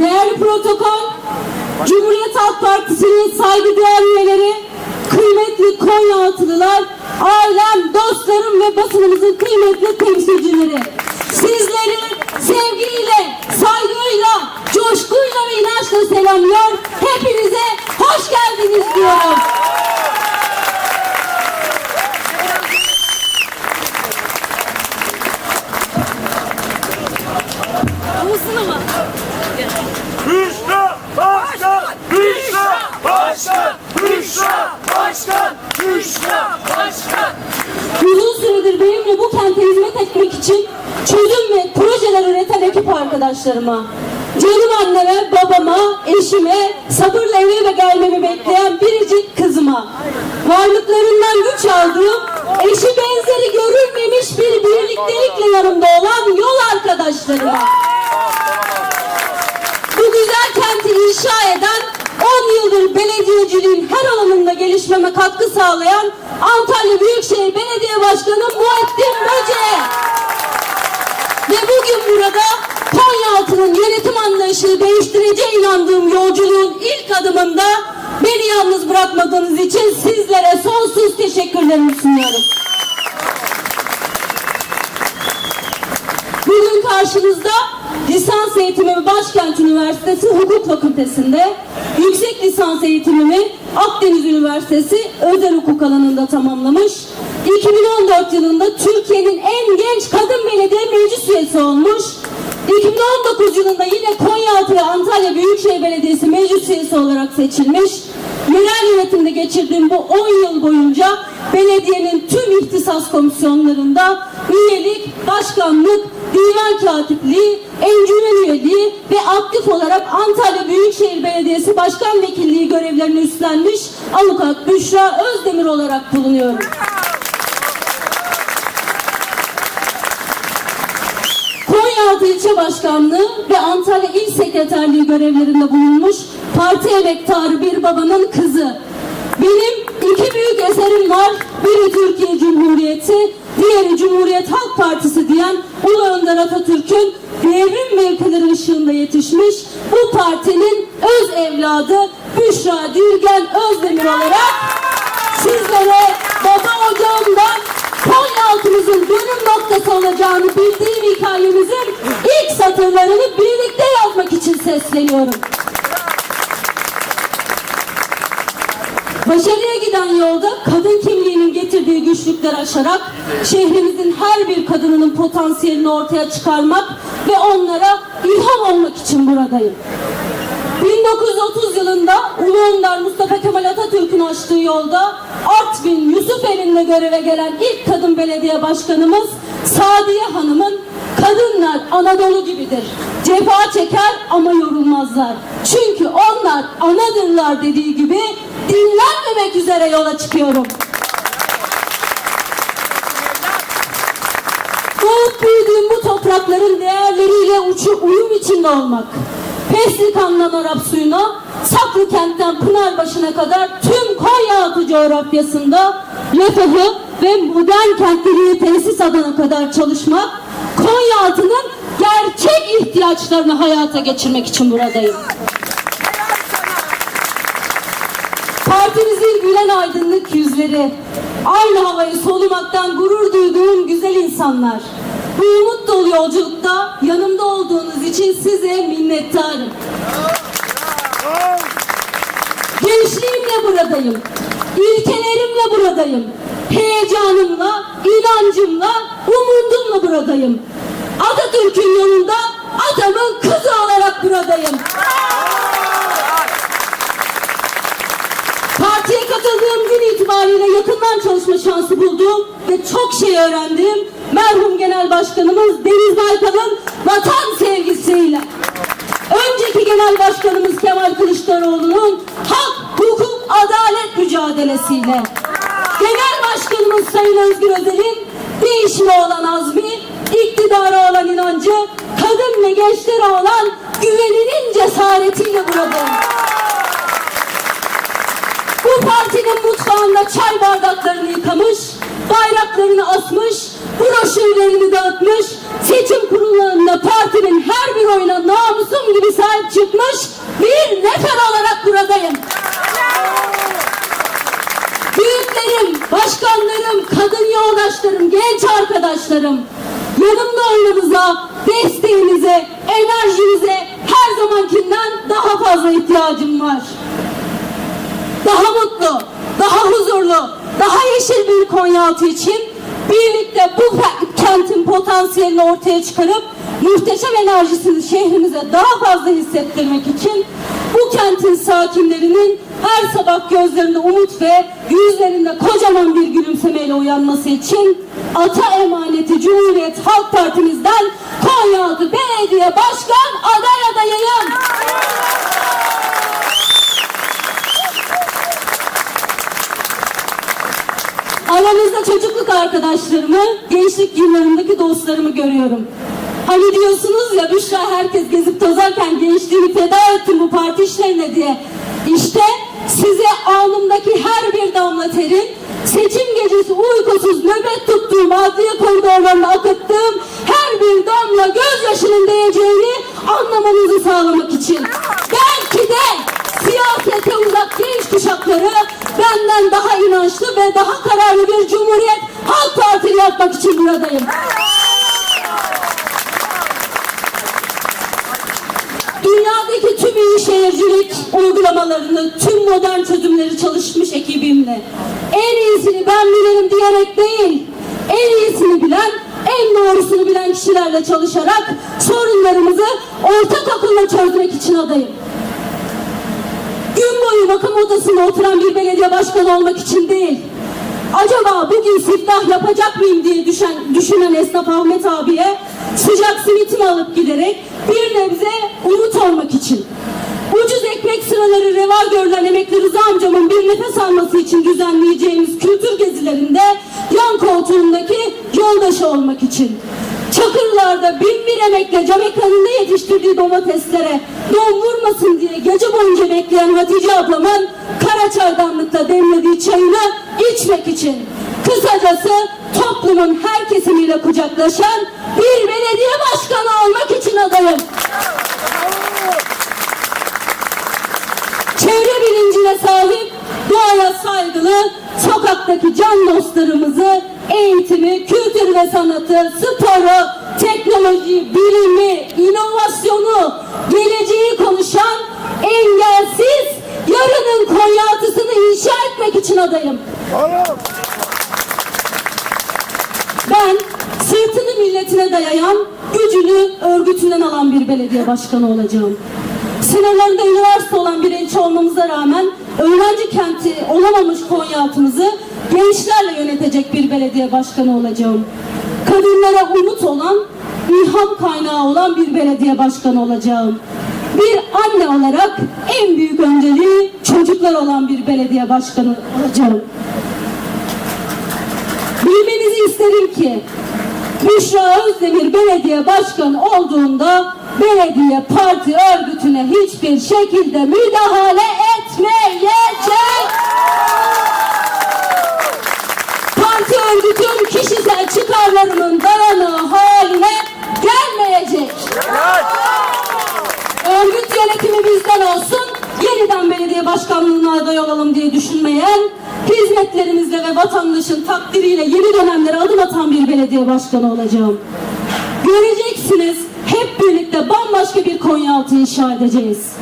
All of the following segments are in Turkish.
Değerli protokol, Cumhuriyet Halk Partisi'nin saygıdeğer üyeleri, kıymetli Konyaaltılılar, ailem, dostlarım ve basınımızın kıymetli temsilcileri. Sizleri sevgiyle, saygıyla, coşkuyla ve inançla selamlıyor. Hepinize hoş geldiniz diyorum. Büşra Başkan! Büşra Başkan! Büşra Başkan! Büşra Başkan! Uzun süredir benimle bu kente hizmet etmek için çözüm ve projeler üreten ekip arkadaşlarıma, canım anneme, babama, eşime, sabırla evime gelmemi bekleyen biricik kızıma, varlıklarından güç aldığım, eşi benzeri görülmemiş bir birliktelikle yanımda olan yol arkadaşlarıma, bu güzel kenti inşa eden 10 yıldır belediyeciliğin her alanında gelişmeme katkı sağlayan Antalya Büyükşehir Belediye Başkanı Muhittin Böce'ye ve bugün burada Konyaaltı'nın yönetim anlayışını değiştireceğe inandığım yolculuğun ilk adımında beni yalnız bırakmadığınız için sizlere sonsuz teşekkürlerimi sunuyorum. Bugün karşınızda lisans eğitimimi Başkent Üniversitesi Hukuk Fakültesi'nde, yüksek lisans eğitimimi Akdeniz Üniversitesi Özel Hukuk alanında tamamlamış, 2014 yılında Türkiye'nin en genç kadın belediye meclis üyesi olmuş, 2019 yılında yine Konyaaltı ve Antalya Büyükşehir Belediyesi meclis üyesi olarak seçilmiş, yerel yönetimde geçirdiğim bu 10 yıl boyunca belediyenin tüm ihtisas komisyonlarında üyelik, başkanlık, divan katipliği, encümen üyeliği ve aktif olarak Antalya Büyükşehir Belediyesi Başkan Vekilliği görevlerini üstlenmiş avukat Büşra Özdemir olarak bulunuyorum. Konyaaltı İlçe Başkanlığı ve Antalya İl Sekreterliği görevlerinde bulunmuş parti emektarı bir babanın kızı. Benim iki büyük eserim var. Biri Türkiye Cumhuriyeti, diğeri Cumhuriyet Halk Partisi diyen Ulu Önder Atatürk'ün devrim mevkileri ışığında yetişmiş bu partinin öz evladı Büşra Dürgen Özdemir olarak noktası olacağını bildiğim hikayemizin ilk satırlarını birlikte yazmak için sesleniyorum. Başarıya giden yolda kadın kimliğinin getirdiği güçlükleri aşarak şehrimizin her bir kadınının potansiyelini ortaya çıkarmak ve onlara ilham olmak için buradayım. 1930 yılında Ulu Önder Mustafa Kemal Atatürk'ün açtığı yolda Artvin Yusufeli'nde göreve gelen ilk kadın belediye başkanımız Sadiye Hanım'ın kadınlar Anadolu gibidir. Cefa çeker ama yorulmazlar. Çünkü onlar anadırlar dediği gibi dinlenmemek üzere yola çıkıyorum. Doğup büyüdüğüm bu toprakların değerleriyle uçu uyum içinde olmak. Peslikan'dan Arap suyuna, Saklıkent'ten Pınarbaşı'na kadar tüm Konyaaltı coğrafyasında refahı ve modern kentleri tesis adına kadar çalışmak, Konyaaltı'nın gerçek ihtiyaçlarını hayata geçirmek için buradayım. Partimizin gülen aydınlık yüzleri, aynı havayı solumaktan gurur duyduğum güzel insanlar. Bu umut dolu yolculukta yanımda olduğunuz için size minnettarım. Gençliğimle buradayım. İlkelerimle buradayım. Heyecanımla, inancımla, umudumla buradayım. Atatürk'ün yolunda atamın kızı olarak buradayım. Partiye katıldığım gün itibariyle yakından çalışma şansı buldum ve çok şey öğrendim. Merhum Genel Başkanımız Deniz Baykal'ın vatan sevgisiyle. Önceki Genel Başkanımız Kemal Kılıçdaroğlu'nun hak, hukuk, adalet mücadelesiyle. Genel Başkanımız Sayın Özgür Özel'in değişime olan azmi, iktidara olan inancı, kadın ve gençlere olan güveninin cesaretiyle buradayım. Bu partinin mutfağında çay bardaklarını yıkamış, bayraklarını asmış, bütün aşıyla elimize seçim kurullarında partinin her bir oyuna namusum gibi sahip çıkmış bir nefer olarak buradayım. Büyüklerim, başkanlarım, kadın yoldaşlarım, genç arkadaşlarım, yanımda oyununuza, desteğinize, enerjinize her zamankinden daha fazla ihtiyacım var. Daha mutlu, daha huzurlu, daha yeşil bir Konyaaltı için birlikte bu kentin potansiyelini ortaya çıkarıp muhteşem enerjisini şehrimize daha fazla hissettirmek için bu kentin sakinlerinin her sabah gözlerinde umut ve yüzlerinde kocaman bir gülümsemeyle uyanması için ata emaneti Cumhuriyet Halk Partimizden Konyaaltı Belediye Başkan aday adayıyım. Aranızda çocukluk arkadaşlarımı, gençlik yıllarımdaki dostlarımı görüyorum. Hani diyorsunuz ya Büşra herkes gezip tozarken gençliğimi feda ettim bu parti işlerine diye. İşte size alnımdaki her bir damla terin, seçim gecesi uykusuz nöbet tuttuğum adliye koridorlarında akıttığım her bir damla gözyaşının değeceğini anlamanızı sağlamak için. İnançlı ve daha kararlı bir cumhuriyet halk partili yapmak için buradayım. Dünyadaki tüm iyi şehircilik uygulamalarını, tüm modern çözümleri çalışmış ekibimle en iyisini ben bilirim diyerek değil, en iyisini bilen, en doğrusunu bilen kişilerle çalışarak sorunlarımızı ortak akılla çözmek için adayım. Gün boyu makam odasında oturan bir belediye başkanı olmak için değil. Acaba bugün siftah yapacak mıyım diye düşen, düşünen esnaf Ahmet abiye sıcak simitimi alıp giderek bir nebze umut olmak için. Ucuz ekmek sıraları reva görülen emekli Rıza amcamın bir nefes alması için düzenleyeceğimiz kültür gezilerinde yoldaşı olmak için. Çakırlarda bin bir emekle cam ekranında yetiştirdiği domateslere don vurmasın diye gece boyunca bekleyen Hatice ablamın kara çaydanlıkta demlediği çayını içmek için. Kısacası toplumun her kesimiyle kucaklaşan bir belediye başkanı olmak için adayım. Çevre bilincine sahip, doğaya saygılı, sokaktaki can dostlarımızı eğitimi, kültür ve sanatı, sporu, teknoloji, bilimi, inovasyonu, geleceği konuşan engelsiz yarının Konyaaltısını inşa etmek için adayım. Ben sırtını milletine dayayan, gücünü örgütünden alan bir belediye başkanı olacağım. Sınırlarında üniversite olan bir ilçe olmamıza rağmen öğrenci kenti olamamış Konyaaltımızı gençlerle yönetecek bir belediye başkanı olacağım. Kadınlara umut olan, ilham kaynağı olan bir belediye başkanı olacağım. Bir anne olarak en büyük önceliği çocuklar olan bir belediye başkanı olacağım. Bilmenizi isterim ki Büşra Özdemir belediye başkanı olduğunda belediye parti örgütüne hiçbir şekilde müdahale etmeyecek. Parti örgütün kişisel çıkarlarının dayanağı haline gelmeyecek. Örgüt yönetimi bizden olsun, yeniden belediye başkanlığına aday olalım diye düşünmeyen, hizmetlerimizle ve vatandaşın takdiriyle yeni dönemlere adım atan bir belediye başkanı olacağım. Göreceksiniz, hep birlikte bambaşka bir Konyaaltı inşa edeceğiz.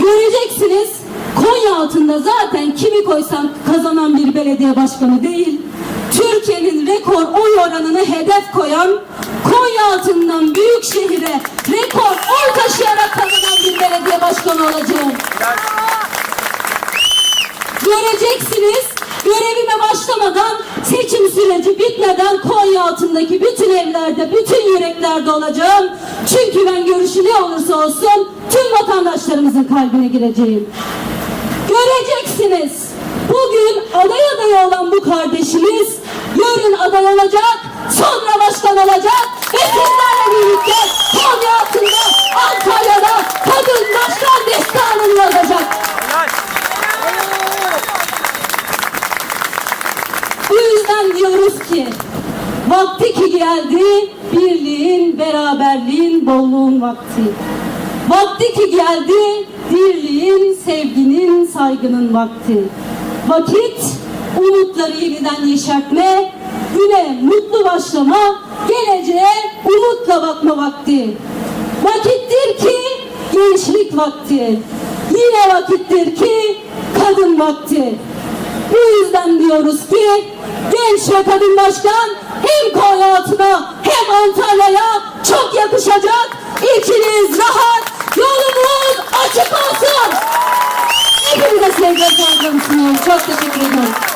Göreceksiniz, Konya altında zaten kimi koysan kazanan bir belediye başkanı değil, Türkiye'nin rekor oy oranını hedef koyan, Konya altından büyük şehire rekor oy taşıyarak kazanan bir belediye başkanı olacağım. Göreceksiniz, görevime başlamadan, seçim süreci bitmeden Konya altındaki bütün evlerde, bütün yüreklerde olacağım. Çünkü ben görüşü ne olursa olsun tüm vatandaşlarımızın kalbine gireceğim. Göreceksiniz. Bugün aday adayı olan bu kardeşimiz yarın aday olacak, sonra başkan olacak ve sizlerle birlikte Konya altında, Antalya'da kadın başkan destanını yazacak. Bu yüzden diyoruz ki vakti ki geldi birliğin, beraberliğin, bolluğun vakti. Vakti ki geldi birliğin, sevginin, saygının vakti. Vakit umutları yeniden yeşertme, güne mutlu başlama, geleceğe umutla bakma vakti. Vakittir ki gençlik vakti. Yine vakittir ki kadın vakti. Bu yüzden diyoruz ki genç ve kadın başkan hem Konya altına hem Antalya'ya çok yakışacak. İkiniz rahat, yolumuz açık olsun. Hepinize sevgiler sunuyorum. Çok teşekkür ederim.